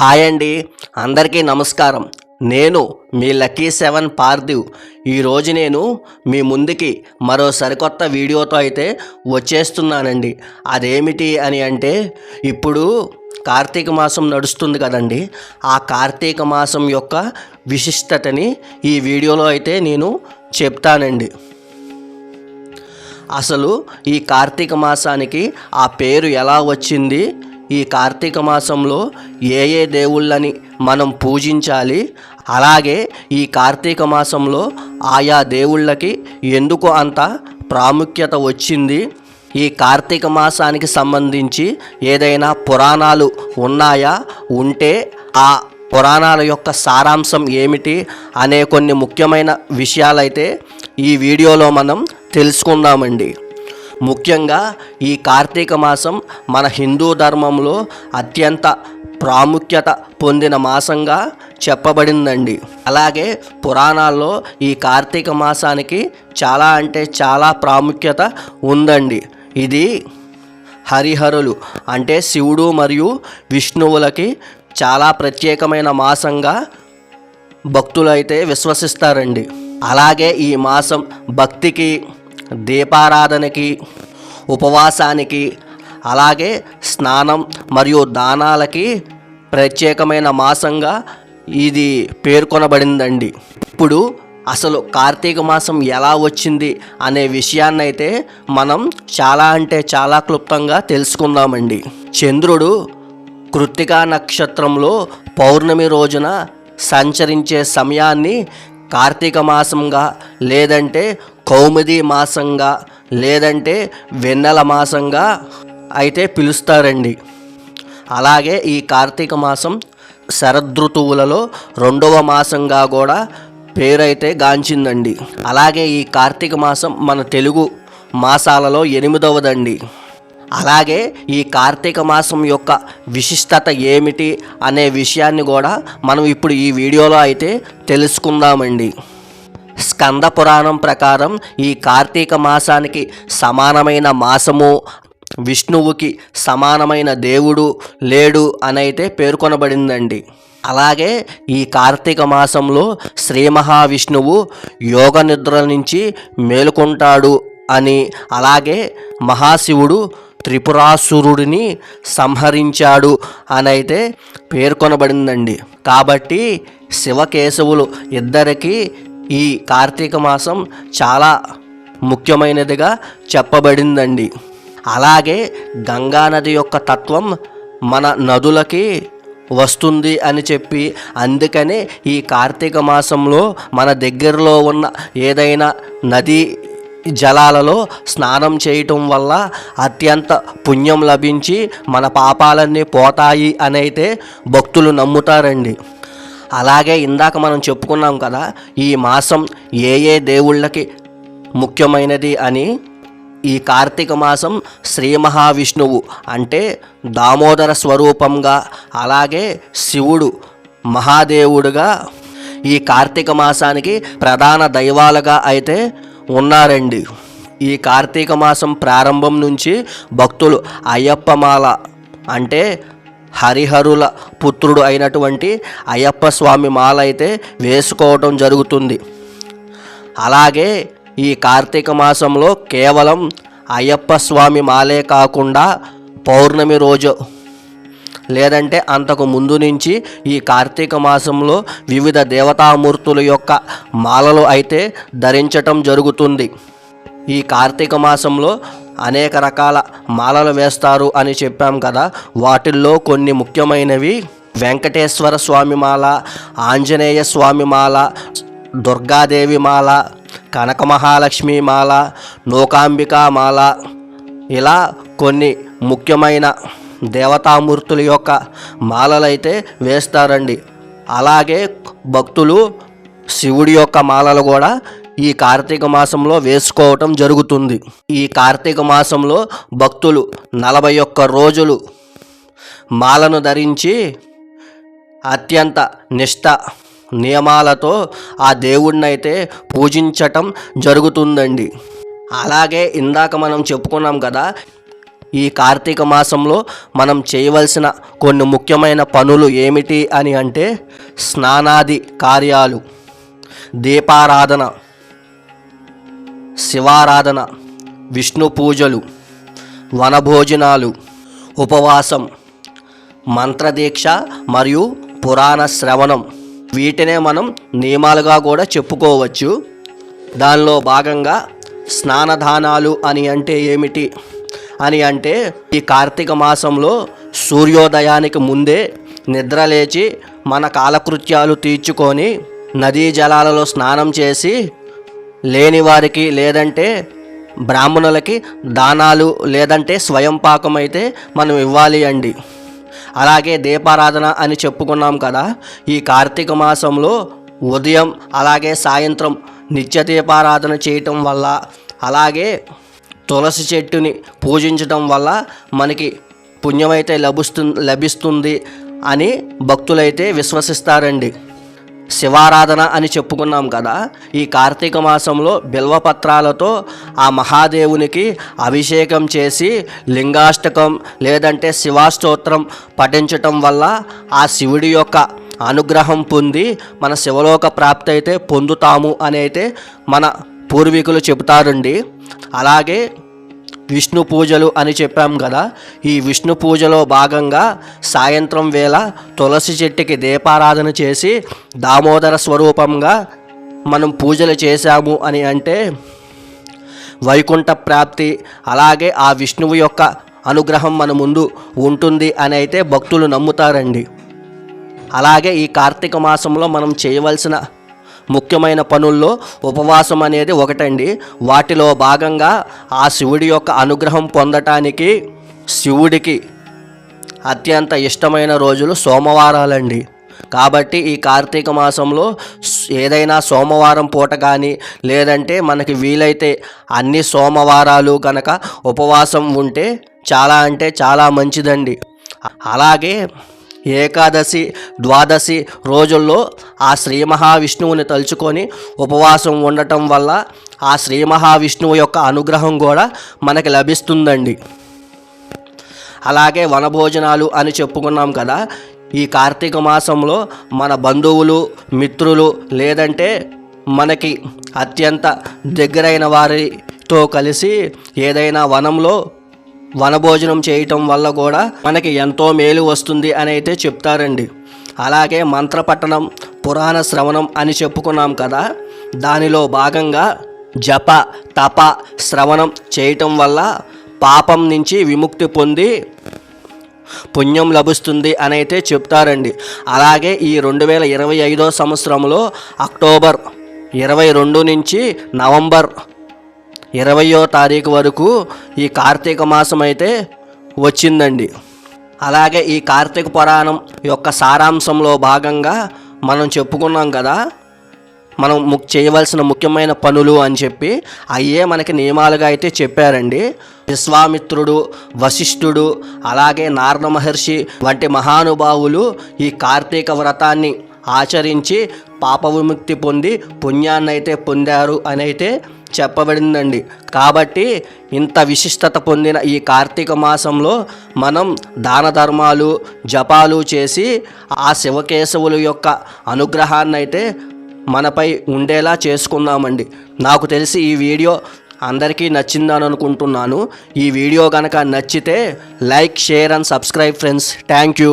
Hi అండి. అందరికీ నమస్కారం. నేను మీ లక్కీ సెవెన్ పార్థివ్. ఈరోజు నేను మీ ముందుకి మరో సరికొత్త వీడియోతో అయితే వచ్చేస్తున్నానండి. అదేమిటి అని అంటే ఇప్పుడు కార్తీక మాసం నడుస్తుంది కదండి. ఆ కార్తీక మాసం యొక్క విశిష్టతని ఈ వీడియోలో అయితే నేను చెప్తానండి. అసలు ఈ కార్తీక మాసానికి ఆ పేరు ఎలా వచ్చింది? ఈ కార్తీక మాసంలో ఏ ఏ దేవుళ్ళని మనం పూజించాలి అలాగే ఈ కార్తీక మాసంలో ఆయా దేవుళ్ళకి ఎందుకు అంత ప్రాముఖ్యత వచ్చింది ఈ కార్తీక మాసానికి సంబంధించి ఏదైనా పురాణాలు ఉన్నాయా? ఉంటే ఆ పురాణాల యొక్క సారాంశం ఏమిటి అనే కొన్ని ముఖ్యమైన విషయాలైతే ఈ వీడియోలో మనం తెలుసుకుందామండి. ముఖ్యంగా ఈ కార్తీక మాసం మన హిందూ ధర్మంలో అత్యంత ప్రాముఖ్యత పొందిన మాసంగా చెప్పబడిందండి. అలాగే పురాణాల్లో ఈ కార్తీక మాసానికి చాలా అంటే చాలా ప్రాముఖ్యత ఉందండి. ఇది హరిహరులు అంటే శివుడు మరియు విష్ణువులకి చాలా ప్రత్యేకమైన మాసంగా భక్తులు అయితే విశ్వసిస్తారండి. అలాగే ఈ మాసం భక్తికి దీపారాధనకి ఉపవాసానికి అలాగే స్నానం మరియు దానాలకి ప్రత్యేకమైన మాసంగా ఇది పేర్కొనబడిందండి. ఇప్పుడు అసలు కార్తీక మాసం ఎలా వచ్చింది అనే విషయాన్ని అయితే మనం చాలా అంటే చాలా క్లుప్తంగా తెలుసుకుందామండి. చంద్రుడు కృత్తికా నక్షత్రంలో పౌర్ణమి రోజున సంచరించే సమయాన్ని కార్తీక మాసంగా లేదంటే కౌముది మాసంగా లేదంటే వెన్నెల మాసంగా అయితే పిలుస్తారండి. అలాగే ఈ కార్తీక మాసం శరదృతువులలో రెండవ మాసంగా కూడా పేరైతే గాంచిందండి. అలాగే ఈ కార్తీక మాసం మన తెలుగు మాసాలలో ఎనిమిదవదండి. అలాగే ఈ కార్తీక మాసం యొక్క విశిష్టత ఏమిటి అనే విషయాన్ని కూడా మనం ఇప్పుడు ఈ వీడియోలో అయితే తెలుసుకుందామండి. స్కంద పురాణం ప్రకారం ఈ కార్తీక మాసానికి సమానమైన మాసము విష్ణువుకి సమానమైన దేవుడు లేడు అనైతే పేర్కొనబడిందండి. అలాగే ఈ కార్తీక మాసంలో శ్రీ మహావిష్ణువు యోగ నిద్ర నుంచి మేలుకుంటాడు అని అలాగే మహాశివుడు త్రిపురాసురుడిని సంహరించాడు అనైతే పేర్కొనబడిందండి. కాబట్టి శివకేశవులు ఇద్దరికీ ఈ కార్తీక మాసం చాలా ముఖ్యమైనదిగా చెప్పబడిందండి. అలాగే గంగానది యొక్క తత్వం మన నదులకి వస్తుంది అని చెప్పి అందుకనే ఈ కార్తీక మాసంలో మన దగ్గరలో ఉన్న ఏదైనా నది జలాలలో స్నానం చేయటం వల్ల అత్యంత పుణ్యం లభించి మన పాపాలన్నీ పోతాయి అని అయితే భక్తులు నమ్ముతారండి. అలాగే ఇందాక మనం చెప్పుకున్నాం కదా ఈ మాసం ఏ ఏ దేవుళ్ళకి ముఖ్యమైనది అని ఈ కార్తీక మాసం శ్రీ మహావిష్ణువు అంటే దామోదర స్వరూపంగా అలాగే శివుడు మహాదేవుడుగా ఈ కార్తీక మాసానికి ప్రధాన దైవాలుగా అయితే ఉన్నారండి. ఈ కార్తీక మాసం ప్రారంభం నుంచి భక్తులు అయ్యప్పమాల అంటే హరిహరుల పుత్రుడు అయినటువంటి అయ్యప్ప స్వామి మాల అయితే వేసుకోవటం జరుగుతుంది. అలాగే ఈ కార్తీక మాసంలో కేవలం అయ్యప్ప స్వామి మాలే కాకుండా పౌర్ణమి రోజు లేదంటే అంతకు ముందు నుంచి ఈ కార్తీక మాసంలో వివిధ దేవతామూర్తుల యొక్క మాలలు అయితే ధరించటం జరుగుతుంది. ఈ కార్తీక మాసంలో అనేక రకాల మాలలు వేస్తారు అని చెప్పాం కదా. వాటిల్లో కొన్ని ముఖ్యమైనవి వెంకటేశ్వర స్వామి మాల ఆంజనేయ స్వామి మాల దుర్గాదేవి మాల కనక మహాలక్ష్మి మాల నూకాంబికా మాల. ఇలా కొన్ని ముఖ్యమైన దేవతామూర్తుల యొక్క మాలలైతే వేస్తారండి. అలాగే భక్తులు శివుడి యొక్క మాలలు కూడా ఈ కార్తీక మాసంలో వేసుకోవటం జరుగుతుంది. ఈ కార్తీక మాసంలో భక్తులు నలభై ఒక్క రోజులు మాలను ధరించి అత్యంత నిష్ట నియమాలతో ఆ దేవుణ్ణైతే అయితే పూజించటం జరుగుతుందండి. అలాగే ఇందాక మనం చెప్పుకున్నాం కదా ఈ కార్తీక మాసంలో మనం చేయవలసిన కొన్ని ముఖ్యమైన పనులు ఏమిటి అని అంటే స్నానాది కార్యాలు దీపారాధన శివారాధన విష్ణు పూజలు వనభోజనాలు ఉపవాసం మంత్రదీక్ష మరియు పురాణ శ్రవణం. వీటినే మనం నియమాలుగా కూడా చెప్పుకోవచ్చు. దానిలో భాగంగా స్నానదానాలు అని అంటే ఏమిటి? అని అంటే ఈ కార్తీక మాసంలో సూర్యోదయానికి ముందే నిద్ర లేచి మన కాలకృత్యాలు తీర్చుకొని నదీ జలాలలో స్నానం చేసి లేని వారికి లేదంటే బ్రాహ్మణులకి దానాలు లేదంటే స్వయం పాకం అయితే మనం ఇవ్వాలి అండి. అలాగే దీపారాధన అని చెప్పుకున్నాం కదా ఈ కార్తీక మాసంలో ఉదయం అలాగే సాయంత్రం నిత్య దీపారాధన చేయటం వల్ల అలాగే తులసి చెట్టుని పూజించటం వల్ల మనకి పుణ్యమైతే లభిస్తు లభిస్తుంది అని భక్తులైతే విశ్వసిస్తారండి. శివారాధన అని చెప్పుకున్నాం కదా. ఈ కార్తీక మాసంలో బిల్వపత్రాలతో ఆ మహాదేవునికి అభిషేకం చేసి లింగాష్టకం లేదంటే శివాస్తోత్రం పఠించటం వల్ల ఆ శివుడి యొక్క అనుగ్రహం పొంది మన శివలోక ప్రాప్తి అయితే పొందుతాము అని అయితే మన పూర్వీకులు చెబుతారండి. అలాగే విష్ణు పూజలు అని చెప్పాం కదా. ఈ విష్ణు పూజలో భాగంగా సాయంత్రం వేళ తులసి చెట్టుకి దీపారాధన చేసి దామోదర స్వరూపంగా మనం పూజలు చేశాము అని అంటే వైకుంఠ ప్రాప్తి అలాగే ఆ విష్ణువు యొక్క అనుగ్రహం మన ముందు ఉంటుంది అని అయితే భక్తులు నమ్ముతారండి. అలాగే ఈ కార్తీక మాసంలో మనం చేయవలసిన ముఖ్యమైన పనుల్లో ఉపవాసం అనేది ఒకటండి. వాటిలో భాగంగా ఆ శివుడి యొక్క అనుగ్రహం పొందటానికి శివుడికి అత్యంత ఇష్టమైన రోజులు సోమవారాలండి. కాబట్టి ఈ కార్తీక మాసంలో ఏదైనా సోమవారం పూట కానీ లేదంటే మనకి వీలైతే అన్ని సోమవారాలు కనుక ఉపవాసం ఉంటే చాలా అంటే చాలా మంచిదండి. అలాగే ఏకాదశి ద్వాదశి రోజుల్లో ఆ శ్రీ మహావిష్ణువుని తలుచుకొని ఉపవాసం ఉండటం వల్ల ఆ శ్రీ మహావిష్ణువు యొక్క అనుగ్రహం కూడా మనకి లభిస్తుందండి. అలాగే వనభోజనాలు అని చెప్పుకున్నాం కదా ఈ కార్తీక మాసంలో మన బంధువులు మిత్రులు లేదంటే మనకి అత్యంత దగ్గరైన వారితో కలిసి ఏదైనా వనంలో వనభోజనం చేయటం వల్ల కూడా మనకి ఎంతో మేలు వస్తుంది అని అయితే చెప్తారండి. అలాగే మంత్రపట్టణం పురాణ శ్రవణం అని చెప్పుకున్నాం కదా దానిలో భాగంగా జప తప శ్రవణం చేయటం వల్ల పాపం నుంచి విముక్తి పొంది పుణ్యం లభిస్తుంది అని అయితే చెప్తారండి. అలాగే ఈ రెండు వేల ఇరవై ఐదో సంవత్సరంలో అక్టోబర్ ఇరవై రెండు నుంచి నవంబర్ ఇరవయో తారీఖు వరకు ఈ కార్తీక మాసం అయితే వచ్చిందండి. అలాగే ఈ కార్తీక పురాణం యొక్క సారాంశంలో భాగంగా మనం చెప్పుకున్నాం కదా మనం ము- చేయవలసిన ముఖ్యమైన పనులు అని చెప్పి అయ్యే మనకి నియమాలుగా అయితే చెప్పారండి. విశ్వామిత్రుడు వశిష్ఠుడు అలాగే నారద మహర్షి వంటి మహానుభావులు ఈ కార్తీక వ్రతాన్ని ఆచరించి పాప విముక్తి పొంది పుణ్యాన్ని అయితే పొందారు అని అయితే చెప్పబడిందండి. కాబట్టి ఇంత విశిష్టత పొందిన ఈ కార్తీక మాసంలో మనం దాన ధర్మాలు జపాలు చేసి ఆ శివకేశవుల యొక్క అనుగ్రహాన్ని అయితే మనపై ఉండేలా చేసుకుందామండి నాకు తెలిసి ఈ వీడియో అందరికీ నచ్చిందని అనుకుంటున్నాను. ఈ వీడియో కనుక నచ్చితే like share and subscribe friends. Thank you.